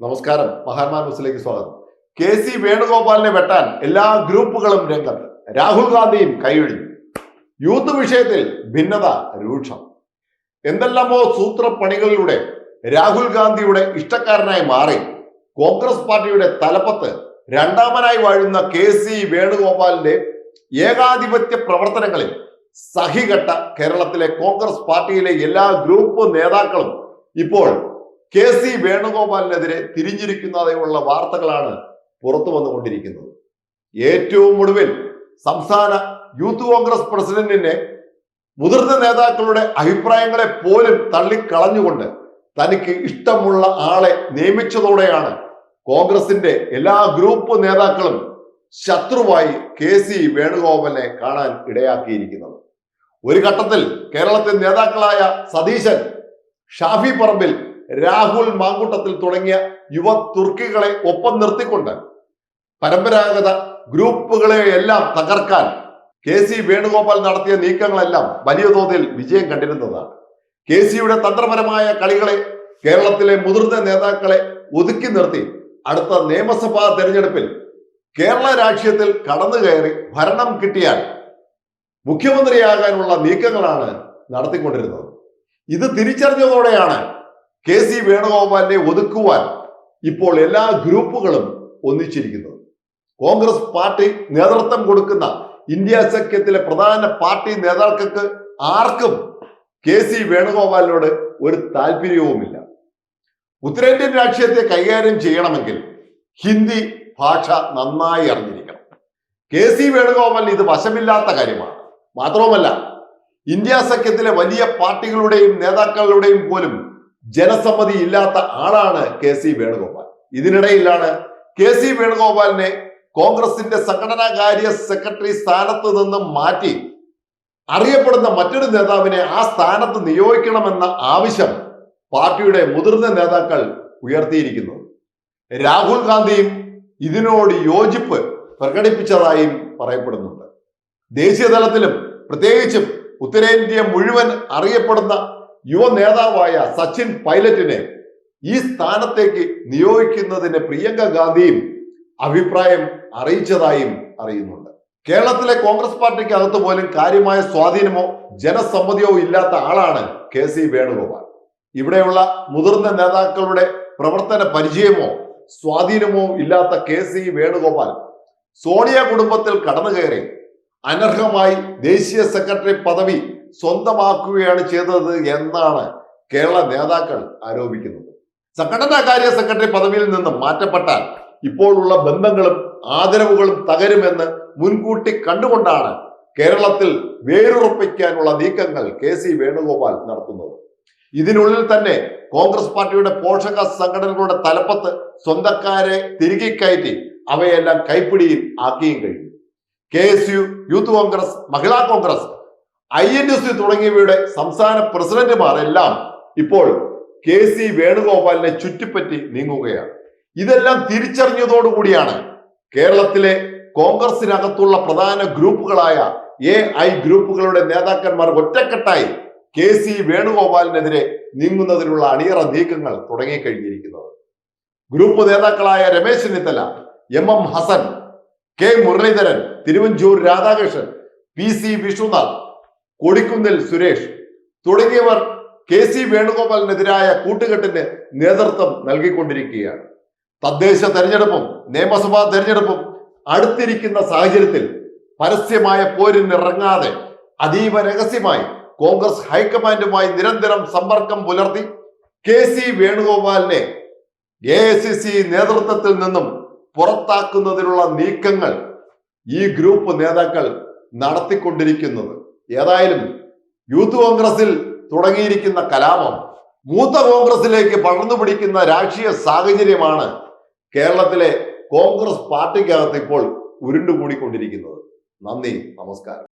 നമസ്കാരം. മഹാത്മാ ന്യൂസിലേക്ക് സ്വാഗതം. കെ സി വേണുഗോപാലിനെ വെട്ടാൻ എല്ലാ ഗ്രൂപ്പുകളും രംഗത്ത്. രാഹുൽ ഗാന്ധിയും കൈയൊഴിഞ്ഞു. യൂത്ത് വിഷയത്തിൽ ഭിന്നത രൂക്ഷം. എന്തെല്ലാമോ സൂത്രപ്പണികളിലൂടെ രാഹുൽ ഗാന്ധിയുടെ ഇഷ്ടക്കാരനായി മാറി. കോൺഗ്രസ് പാർട്ടിയുടെ തലപ്പത്ത് രണ്ടാമനായി വാഴുന്ന കെ സി വേണുഗോപാലിന്റെ ഏകാധിപത്യ പ്രവർത്തനങ്ങളിൽ സഹികെട്ട കേരളത്തിലെ കോൺഗ്രസ് പാർട്ടിയിലെ എല്ലാ ഗ്രൂപ്പ് നേതാക്കളും ഇപ്പോൾ കെ സി വേണുഗോപാലിനെതിരെ തിരിഞ്ഞിരിക്കുന്നതായുള്ള വാർത്തകളാണ് പുറത്തു വന്നുകൊണ്ടിരിക്കുന്നത്. ഏറ്റവും ഒടുവിൽ സംസ്ഥാന യൂത്ത് കോൺഗ്രസ് പ്രസിഡന്റിനെ മുതിർന്ന നേതാക്കളുടെ അഭിപ്രായങ്ങളെ പോലും തള്ളിക്കളഞ്ഞുകൊണ്ട് തനിക്ക് ഇഷ്ടമുള്ള ആളെ നിയമിച്ചതോടെയാണ് കോൺഗ്രസിന്റെ എല്ലാ ഗ്രൂപ്പ് നേതാക്കളും ശത്രുവായി കെ സി വേണുഗോപാലിനെ കാണാൻ ഇടയാക്കിയിരിക്കുന്നത്. ഒരു ഘട്ടത്തിൽ കേരളത്തിൽ നേതാക്കളായ സതീശൻ ഷാഫി പറമ്പിൽ രാഹുൽ മാങ്കൂട്ടത്തിൽ തുടങ്ങിയ യുവ തുർക്കികളെ ഒപ്പം നിർത്തിക്കൊണ്ട് പരമ്പരാഗത ഗ്രൂപ്പുകളെ എല്ലാം തകർക്കാൻ കെ സി വേണുഗോപാൽ നടത്തിയ നീക്കങ്ങളെല്ലാം വലിയ തോതിൽ വിജയം കണ്ടിരുന്നതാണ്. കെ സിയുടെ തന്ത്രപരമായ കളികളെ കേരളത്തിലെ മുതിർന്ന നേതാക്കളെ ഒതുക്കി നിർത്തി അടുത്ത നിയമസഭാ തെരഞ്ഞെടുപ്പിൽ കേരള രാഷ്ട്രീയത്തിൽ കടന്നു കയറി ഭരണം കിട്ടിയാൽ മുഖ്യമന്ത്രിയാകാനുള്ള നീക്കങ്ങളാണ് നടത്തിക്കൊണ്ടിരുന്നത്. ഇത് തിരിച്ചറിഞ്ഞതോടെയാണ് കെ സി വേണുഗോപാലിനെ ഒതുക്കുവാൻ ഇപ്പോൾ എല്ലാ ഗ്രൂപ്പുകളും ഒന്നിച്ചിരിക്കുന്നത് കോൺഗ്രസ് പാർട്ടി നേതൃത്വം കൊടുക്കുന്ന ഇന്ത്യ സഖ്യത്തിലെ പ്രധാന പാർട്ടി നേതാക്കൾക്ക് ആർക്കും കെ സി വേണുഗോപാലിനോട് ഒരു താല്പര്യവുമില്ല. ഉത്തരേന്ത്യൻ രാഷ്ട്രീയത്തെ കൈകാര്യം ചെയ്യണമെങ്കിൽ ഹിന്ദി ഭാഷ നന്നായി അറിഞ്ഞിരിക്കണം. കെ സി വേണുഗോപാലിന് ഇത് വശമില്ലാത്ത കാര്യമാണ്. മാത്രവുമല്ല ഇന്ത്യ സഖ്യത്തിലെ വലിയ പാർട്ടികളുടെയും നേതാക്കളുടെയും പോലും ജനസമ്മതി ഇല്ലാത്ത ആളാണ് കെ സി വേണുഗോപാൽ. ഇതിനിടയിലാണ് കെ സി വേണുഗോപാലിനെ കോൺഗ്രസിന്റെ സംഘടനാ കാര്യ സെക്രട്ടറി സ്ഥാനത്ത് നിന്ന് മാറ്റി അറിയപ്പെടുന്ന മറ്റൊരു നേതാവിനെ ആ സ്ഥാനത്ത് നിയോഗിക്കണമെന്ന ആവശ്യം പാർട്ടിയുടെ മുതിർന്ന നേതാക്കൾ ഉയർത്തിയിരിക്കുന്നത് രാഹുൽ ഗാന്ധിയും ഇതിനോട് യോജിപ്പ് പ്രകടിപ്പിച്ചതായും പറയപ്പെടുന്നുണ്ട്. ദേശീയ തലത്തിലും പ്രത്യേകിച്ചും ഉത്തരേന്ത്യ മുഴുവൻ അറിയപ്പെടുന്ന യുവ നേതാവായ സച്ചിൻ പൈലറ്റിനെ ഈ സ്ഥാനത്തേക്ക് നിയോഗിക്കുന്നതിന് പ്രിയങ്ക ഗാന്ധിയും അഭിപ്രായം അറിയിച്ചതായും അറിയുന്നുണ്ട്. കേരളത്തിലെ കോൺഗ്രസ് പാർട്ടിക്ക് അകത്ത് പോലും കാര്യമായ സ്വാധീനമോ ജനസമ്മതിയോ ഇല്ലാത്ത ആളാണ് കെ സി വേണുഗോപാൽ. ഇവിടെയുള്ള മുതിർന്ന നേതാക്കളുടെ പ്രവർത്തന പരിചയമോ സ്വാധീനമോ ഇല്ലാത്ത കെ സി വേണുഗോപാൽ സോണിയ കുടുംബത്തിൽ കടന്നു കയറി അനർഹമായി ദേശീയ സെക്രട്ടറി പദവി സ്വന്തമാക്കുകയാണ് ചെയ്തത് എന്നാണ് കേരള നേതാക്കൾ ആരോപിക്കുന്നത്. സംഘടനാകാര്യ സെക്രട്ടറി പദവിയിൽ നിന്നും മാറ്റപ്പെട്ടാൽ ഇപ്പോഴുള്ള ബന്ധങ്ങളും ആദരവുകളും തകരുമെന്ന് മുൻകൂട്ടി കണ്ടുകൊണ്ടാണ് കേരളത്തിൽ വേരുറപ്പിക്കാനുള്ള നീക്കങ്ങൾ കെ സി വേണുഗോപാൽ നടത്തുന്നത്. ഇതിനുള്ളിൽ തന്നെ കോൺഗ്രസ് പാർട്ടിയുടെ പോഷക സംഘടനകളുടെ തലപ്പത്ത് സ്വന്തക്കാരെ തിരികെ കയറ്റി അവയെല്ലാം കൈപ്പിടിയിൽ ആക്കിയും കഴിഞ്ഞു. K S U youth Congress Mahila Congress I N S തുടങ്ങിയവയുടെ സംസ്ഥാന പ്രസിഡന്റുമാരെല്ലാം ഇപ്പോൾ കെ സി വേണുഗോപാലിനെ ചുറ്റിപ്പറ്റി നീങ്ങുകയാണ്. ഇതെല്ലാം തിരിച്ചറിഞ്ഞതോടുകൂടിയാണ് കേരളത്തിലെ കോൺഗ്രസിനകത്തുള്ള പ്രധാന ഗ്രൂപ്പുകളായ എ ഐ ഗ്രൂപ്പുകളുടെ നേതാക്കന്മാർ ഒറ്റക്കെട്ടായി കെ സി വേണുഗോപാലിനെതിരെ നീങ്ങുന്നതിനുള്ള അണിയറ നീക്കങ്ങൾ തുടങ്ങിക്കഴിഞ്ഞിരിക്കുന്നത്. ഗ്രൂപ്പ് നേതാക്കളായ Ramesh Chennithala M M Hassan K Muraleedharan Thiruvanchoor Radhakrishnan P C Vishnunath Kodikunnil Suresh. തുടങ്ങിയവർ കെ സി വേണുഗോപാലിനെതിരായ കൂട്ടുകെട്ടിന് നേതൃത്വം നൽകിക്കൊണ്ടിരിക്കുകയാണ്. തദ്ദേശ തെരഞ്ഞെടുപ്പും നിയമസഭാ തെരഞ്ഞെടുപ്പും അടുത്തിരിക്കുന്ന സാഹചര്യത്തിൽ പരസ്യമായ പോരിനിറങ്ങാതെ അതീവ രഹസ്യമായി കോൺഗ്രസ് ഹൈക്കമാൻഡുമായി നിരന്തരം സമ്പർക്കം പുലർത്തി കെ സി വേണുഗോപാലിനെ എ സി സി നേതൃത്വത്തിൽ നിന്നും പുറത്താക്കുന്നതിനുള്ള നീക്കങ്ങൾ ഈ ഗ്രൂപ്പ് നേതാക്കൾ നടത്തിക്കൊണ്ടിരിക്കുന്നത്. ഏതായാലും യൂത്ത് കോൺഗ്രസിൽ തുടങ്ങിയിരിക്കുന്ന കലാപം മൂത്ത കോൺഗ്രസിലേക്ക് പടർന്നു പിടിക്കുന്ന രാഷ്ട്രീയ സാഹചര്യമാണ് കേരളത്തിലെ കോൺഗ്രസ് പാർട്ടിക്കകത്ത് ഇപ്പോൾ ഉരുണ്ടുകൂടിക്കൊണ്ടിരിക്കുന്നത്. നന്ദി നമസ്കാരം.